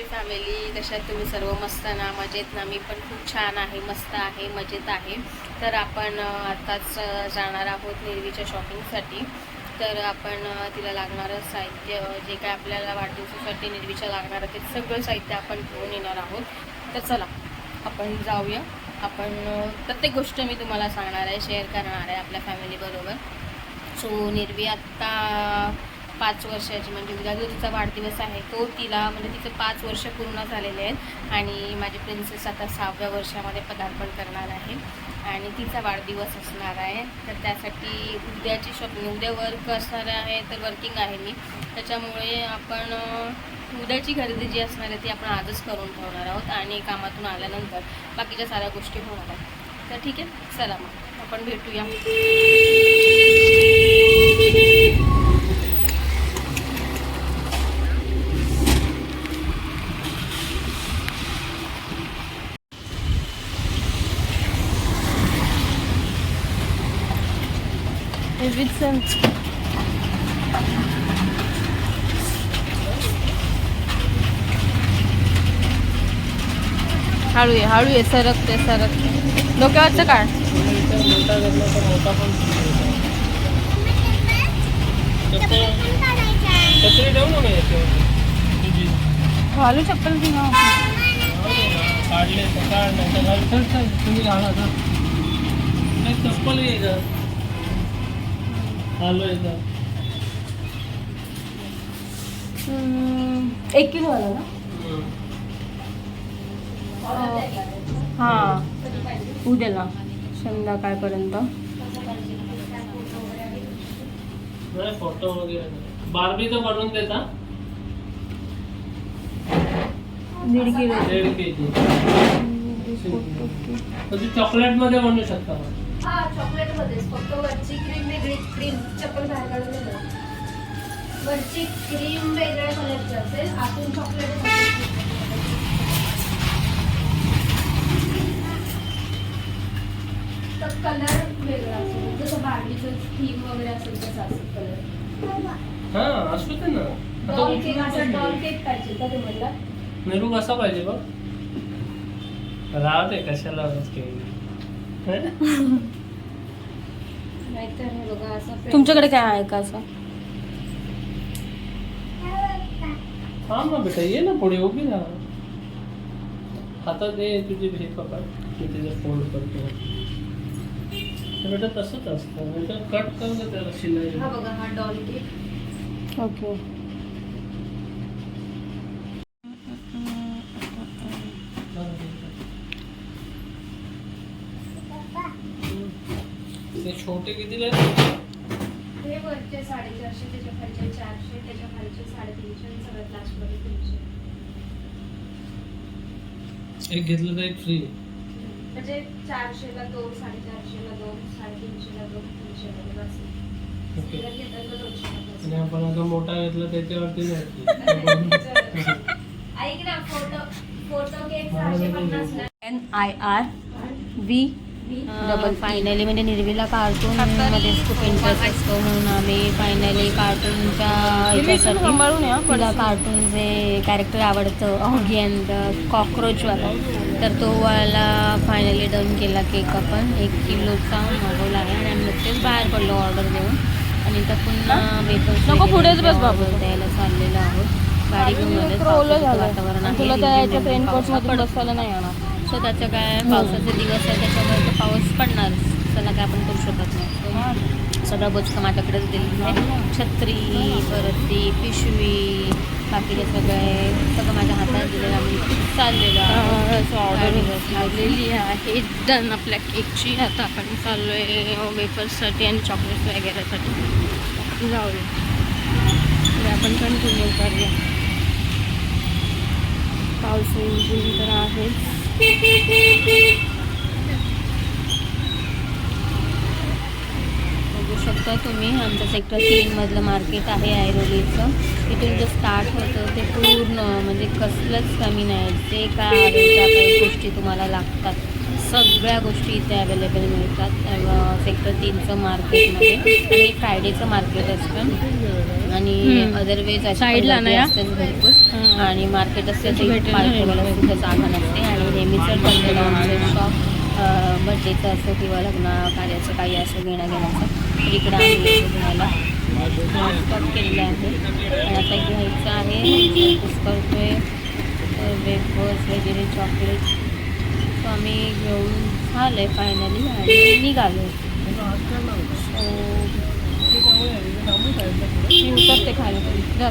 आमची फॅमिली कशात तुम्ही सर्व मस्त ना मजेत ना. मी पण खूप छान आहे मस्त आहे मजेत आहे. तर आपण आत्ताच जाणार आहोत निर्वीच्या शॉपिंगसाठी तर आपण तिला लागणारं साहित्य जे काय आपल्याला वाढदिवसासाठी निर्वीच्या लागणारं ते सगळं साहित्य आपण घेऊन येणार आहोत. तर चला आपण जाऊया. आपण प्रत्येक गोष्ट मी तुम्हाला सांगणार आहे शेअर करणार आहे आपल्या फॅमिलीबरोबर सो निर्वी आत्ता पाच वर्षाची म्हणजे उद्या जो तिचा वाढदिवस आहे तो तिला म्हणजे तिचं पाच वर्ष पूर्ण झालेले आहेत आणि माझी प्रिन्सेस आता सहाव्या वर्षामध्ये पदार्पण करणार आहे आणि तिचा वाढदिवस असणार आहे. तर त्यासाठी उद्याची शॉपिंग उद्या वर्क असणार आहे तर वर्किंग आहे मी. त्याच्यामुळे आपण उद्याची खरेदी जी असणार आहे ती आपण आजच करून ठेवणार आहोत आणि कामातून आल्यानंतर बाकीच्या साऱ्या गोष्टी होणार आहेत. तर ठीक आहे चला मग आपण भेटूया. हळू ये हळू ये सरकते सरकते डोक्यावरचं काढ पण घालू चप्पल की ना काढले तुम्ही चप्पल एक किलो आला ना हां उद्याला संध्याकाळपर्यंत नाही फोटो वगैरे नाही. बार्बी तर बनवून देता दीड किलो दीड के जी तर चॉकलेटमध्ये बनवू शकता मग हा चॉकलेट मध्येच फक्त वरची क्रीम वेगळी क्रीम चप्पल बाहेर काढून. वरची क्रीम वेगळ्या कलरची असेल आतून चॉकलेट तर कलर वेगळा असेल. जसं बार्बीचं थीम वगैरे असेल तसं असेल कलर हा असू दे ना. डॉल केक असं डॉल केक पाहिजे का तुम्हाला. कसा पाहिजे बघ. राहते कशाला तुमच्याकडे काय आहे का असं? हा ना बेटा ये ना पुढे उभी राहा. हातात ये तुझी हे पकड मी तिचं फोल्ड करतो. तर बेटा तसंच असतं कट कर ना त्याला शिलाई. हा बघा हा डॉल केक ओके ते छोटे कितीला आहेत? हे वरचे साडेचारशे त्याच्या खालचे चारशे त्याच्या खालचे साडेतीनशे आणि सगळ्यात लास्टमध्ये तीनशे. एक घेतलं तर एक फ्री म्हणजे चारशेला दोन साडेचारशेला दोन साडेतीनशेला दोन तीनशेला दोन आणि आपण आता मोठा घेतला त्याच्यावरती नाही ऐक ना फोटो फोटो केक सहाशे N I R V double finally म्हणजे निर्वीला कार्टून मध्ये खूप इंटरेस्ट असतो म्हणून आम्ही फायनली कार्टूनच्या ह्याच्यासाठी तिला कार्टून जे कॅरेक्टर आवडतं ऑगी अँड कॉक्रोचवाला तर तो वाला फायनली डन केला केक आपण. एक किलोचा मागवला आहे आणि आम्ही नुकतेच बाहेर पडलो ऑर्डर देऊन. आणि तर पुन्हा वेफर्स नको, पुढेच बस बाबू. द्यायला चाललेलो आहोत. गाडी घेऊन वातावरण आहे. तुला त्या याच्यात रिमझिम रेनकोट पाऊसमध्ये पडतो. बसायला नाही येणार. सो त्याचं काय? पावसाचे दिवस आहे त्याच्यामुळे तो पाऊस पडणार. त्याला काय आपण करू शकत नाही. सगळं बोचकं माझ्याकडेच दिलेलं आहे. छत्री परत ती पिशवी बाकीचे सगळे सगळं माझ्या हातात दिलेलं आम्ही चाललेलो बसलेली आहे. डन आपल्या केकची आता आपण चाललो आहे वेफर्ससाठी आणि चॉकलेट्स वगैरेसाठी. जाऊया. आपण कंटिन्यू करूया. पाऊस इंजिन तर आहेच. बघू शकता तुम्ही आमचं सेक्टर तीनमधलं मार्केट आहे ऐरोलीचं. तिथून जे स्टार्ट होतं ते पूर्ण म्हणजे कसलंच कमी नाही. जे काय आहे त्या काही गोष्टी तुम्हाला लागतात. सगळ्या गोष्टी इथे अवेलेबल मिळतात. सेक्टर तीनचं मार्केटमध्ये आणि फ्रायडेचं मार्केट असतं. आणि. अदरवेज Side ला ना या? असतात भरपूर. हां. आणि मार्केट असतं ते सुद्धा जागा नसते. आणि नेहमीचं ठरलेलं आमचं शॉप बड्डेचं असो किंवा लग्न कार्याचं काही असो घेणं घेण्याचं इकडे आम्ही येतो घ्यायला स्टॉप केलेलं आहे आणि आता घ्यायचं आहे करतोय वेफर्स वगैरे चॉकलेट आम्ही घेऊन झालं आहे फायनली आणि निघालो. मी उतरते पिझ्झा.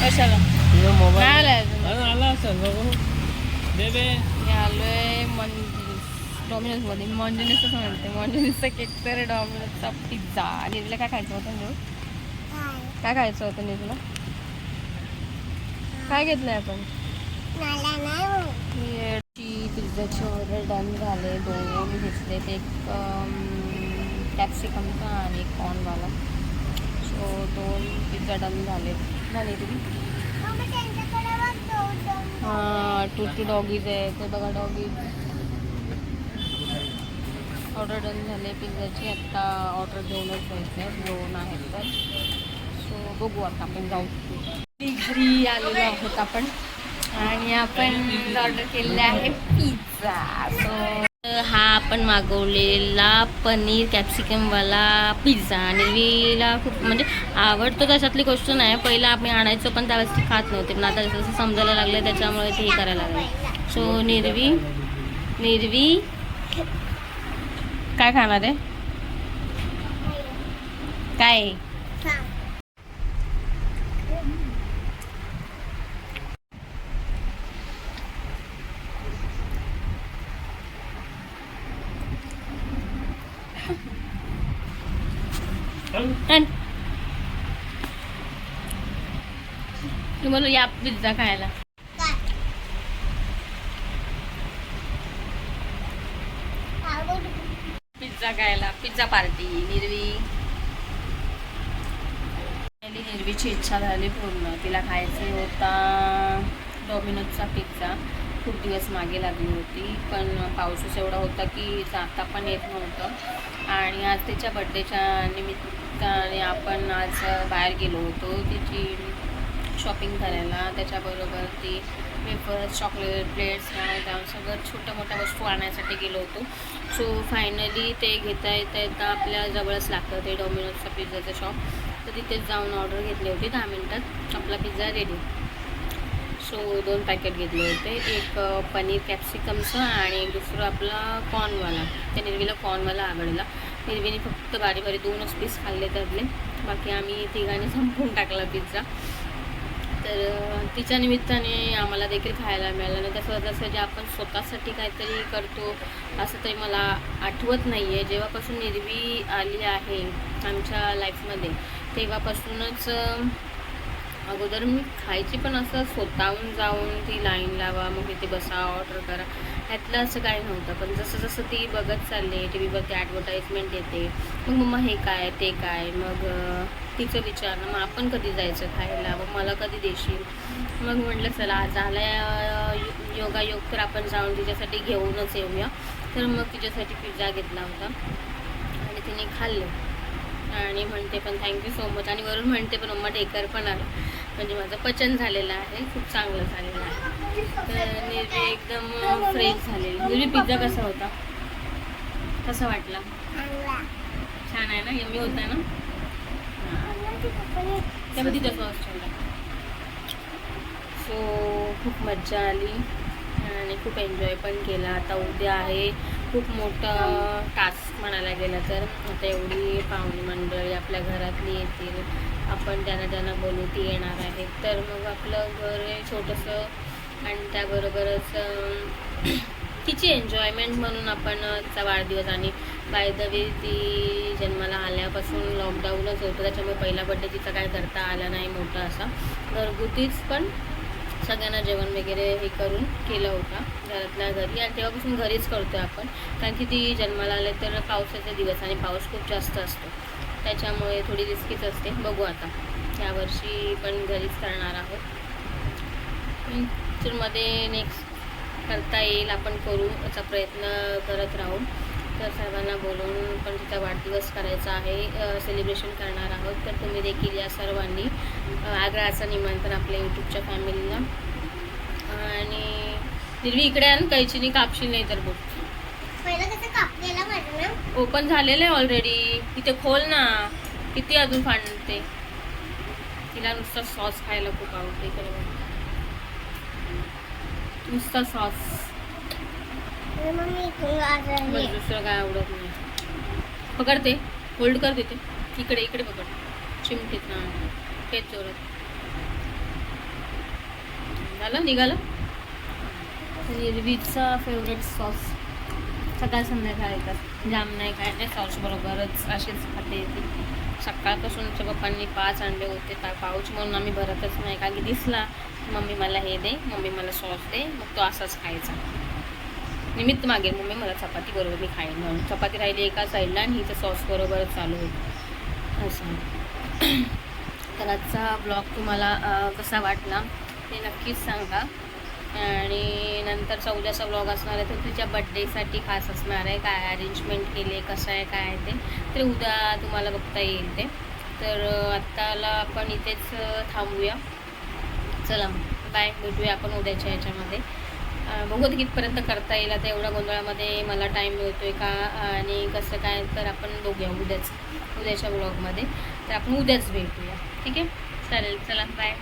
कशाला? आलाय अजून. अरे आला असेल बघू. दे दे. मी आलोय मॉन्जिनिस डॉमिनोजमध्ये मॉन्जिनिस असं म्हणते मॉन्जिनिसचा केक तर डॉमिनोजचा पिझ्झा आणि तुला काय खायचं होतं न्यू काय? खायचं होतं तुला काय घेतलंय आपण? ही पिझ्झाची ऑर्डर डन झाले. दोन घेतलेत. एक कॅप्सिकमचा आणि एक कॉर्नवाला सो दोन पिझ्झा डन झाले झाले तुम्ही? हां टू टू डॉगीज आहे. ते बघा डॉगीज. ऑर्डर डन झाले पिझ्झाची. आत्ता ऑर्डर घेऊनच जायचं आहे दोन आहेत तर. सो बघू आता आपण जाऊ. घरी आलेलो आहोत आपण. आणि आपण ऑर्डर केलेले आहे पिझ्झा सो हा आपण मागवलेला पनीर कॅप्सिकमवाला पिझ्झा निर्वीला खूप म्हणजे आवडतो त्याच्यातली गोष्ट नाही. पहिला आम्ही आणायचो पण त्यावेळेस ती खात नव्हते. पण आता जसं समजायला लागलं त्याच्यामुळे ते हे करायला लागलं सो निर्वी निर्वी काय खाणार आहे? काय आण. तुम्हाला या पिझ्झा खायला. पिझ्झा खायला. Pizza party निर्वी. निरवीची निर्वीची इच्छा झाली पूर्ण. तिला खायचं होता. डॉमिनोजचा पिझ्झा. खूप दिवस मागे लागली होती. पण पाऊसच एवढा होता की जाता पण येत नव्हतं. आणि आज तिच्या बड्डेच्या निमित्त आणि आपण आज बाहेर गेलो होतो. तिची शॉपिंग करायला. त्याच्याबरोबर ती वेफर्स चॉकलेट प्लेट्स त्या सगळं छोट्या मोठ्या वस्तू आणण्यासाठी गेलो होतो. सो फायनली ते घेता येता येता आपल्या जवळच लागतं ते डॉमिनोजचा पिझ्झाचं शॉप तर तिथेच जाऊन ऑर्डर घेतली होती दहा मिनटात. आपला पिझ्झा रेडी सो दोन पॅकेट घेतले होते. एक पनीर कॅप्सिकमचं आणि दुसरं आपला कॉर्नवाला त्या निर्वीला कॉर्नवाला आवडला. हिरवीने फक्त बारी बारी दोनच पीस खाल्ले त्यातले. बाकी आम्ही तिघांनी संपवून टाकला पिझ्झा तर तिच्या निमित्ताने आम्हाला देखील खायला मिळालं. नाही तसं जसं जे आपण स्वतःसाठी काहीतरी करतो असं तरी मला आठवत नाही आहे जेव्हापासून निर्वी आली आहे आमच्या लाईफमध्ये तेव्हापासूनच अगोदर मी खायची पण असं स्वतःहून जाऊन ती लाईन लावा मग तिथे बसा ऑर्डर करा. ह्यातलं असं काही नव्हतं. पण जसं जसं ती बघत चालली टी व्हीवरती ॲडव्हर्टाईजमेंट येते मग मम्मा हे काय ते काय मग तिचं विचारणं मग आपण कधी जायचं खायला? मग मला कधी देशील? मग म्हटलं चला आज आला योगा योग तर आपण जाऊन तिच्यासाठी घेऊनच येऊया. तर मग तिच्यासाठी पिझ्झा घेतला होता. आणि तिने खाल्लं. आणि म्हणते पण थँक्यू सो मच आणि वरून म्हणते पण मम्मा टेकर पण आलं. म्हणजे माझं पचन झालेलं आहे खूप चांगलं झालेलं आहे. तर निर्वी एकदम फ्रेश झालेली. निर्वी पिझ्झा कसा होता? कसा वाटला? छान आहे ना? यमी होता ना? त्यामध्ये तिथं सॉस ठेवला. सो खूप मज्जा आली आणि खूप एन्जॉय पण केला. आता उद्या आहे खूप मोठं टास्क म्हणायला गेलं तर. आता एवढी पाहुणी मंडळी आपल्या घरातली येतील. आपण त्यांना त्यांना बोलू ती येणार आहेत तर मग आपलं घर हे छोटंसं आणि त्याबरोबरच तिची एन्जॉयमेंट म्हणून आपण वाढदिवस आणि बाय द वे ती जन्माला आल्यापासून लॉकडाऊनच होतं. त्याच्यामुळे पहिला बड्डे तिचा काय करता आला नाही मोठा असा. घरगुतीच पण सगळ्यांना जेवण वगैरे हे करून केलं होता घरातल्या घरी. आणि तेव्हापासून घरीच करतो आपण. कारण की ती जन्माला आले तर पावसाचे दिवस आणि पाऊस खूप जास्त असतो. त्याच्यामुळे थोडी रिस्कीच असते. बघू आता. यावर्षी पण घरीच करणार आहोत. फ्युचरमध्ये नेक्स्ट करता येईल. आपण करू याचा प्रयत्न करत राहू. तर सर्वांना बोलून पण तिचा वाढदिवस करायचा आहे. सेलिब्रेशन करणार आहोत. तर तुम्ही देखील या सर्वांनी आग्रहाचं निमंत्रण आपल्या यूट्यूबच्या फॅमिलीला आणि निर्वी इकडे आण. कैचीनी कापशील नाही तर बघ. ना ओपन झालेलं आहे ऑलरेडी तिथे खोल ना. किती अजून फांडते? तिला नुसतं सॉस खायला खूप आवडते इकडे. नुसता सॉस दुसरं काय आवडत नाही. पकडते. होल्ड कर तिथे. इकडे इकडे पकड. चिमटीत ना. तेच जोरात. झालं? निघालं? हिरवीचा फेवरेट सॉस सकाळ संध्याकाळ येतात. जाम नाही काय नाही सॉस बरोबरच असेच खाते येते. सकाळपासून आमच्या पप्पांनी पाच अंडे होते पा पाऊच म्हणून आम्ही भरतच नाही. का की दिसला मम्मी मला हे दे मम्मी मला सॉस दे मग तो असाच खायचा. निमित्त मागेल मम्मी मला चपाती बरोबर मी खाईन म्हणून. चपाती राहिली एका साईडला आणि हिचं सॉस बरोबरच चालू होतं असं. तर आजचा ब्लॉग तुम्हाला कसा वाटला ते नक्कीच सांगा. आणि नंतर चौदाचा ब्लॉग असणार आहे तो तिच्या बड्डेसाठी खास असणार आहे. काय अरेंजमेंट केले कसं आहे काय आहे ते. तर उद्या तुम्हाला बघता येईल ते. तर आत्ताला आपण इथेच थांबूया. चला बाय भेटूया आपण उद्याच्या ह्याच्यामध्ये बघूत कितपर्यंत करता येईल. आता एवढ्या गोंधळामध्ये मला टाईम मिळतो आहे का आणि कसं काय तर आपण बघूया उद्याच उद्याच्या ब्लॉगमध्ये तर आपण उद्याच भेटूया. ठीक आहे? चालेल. चला. बाय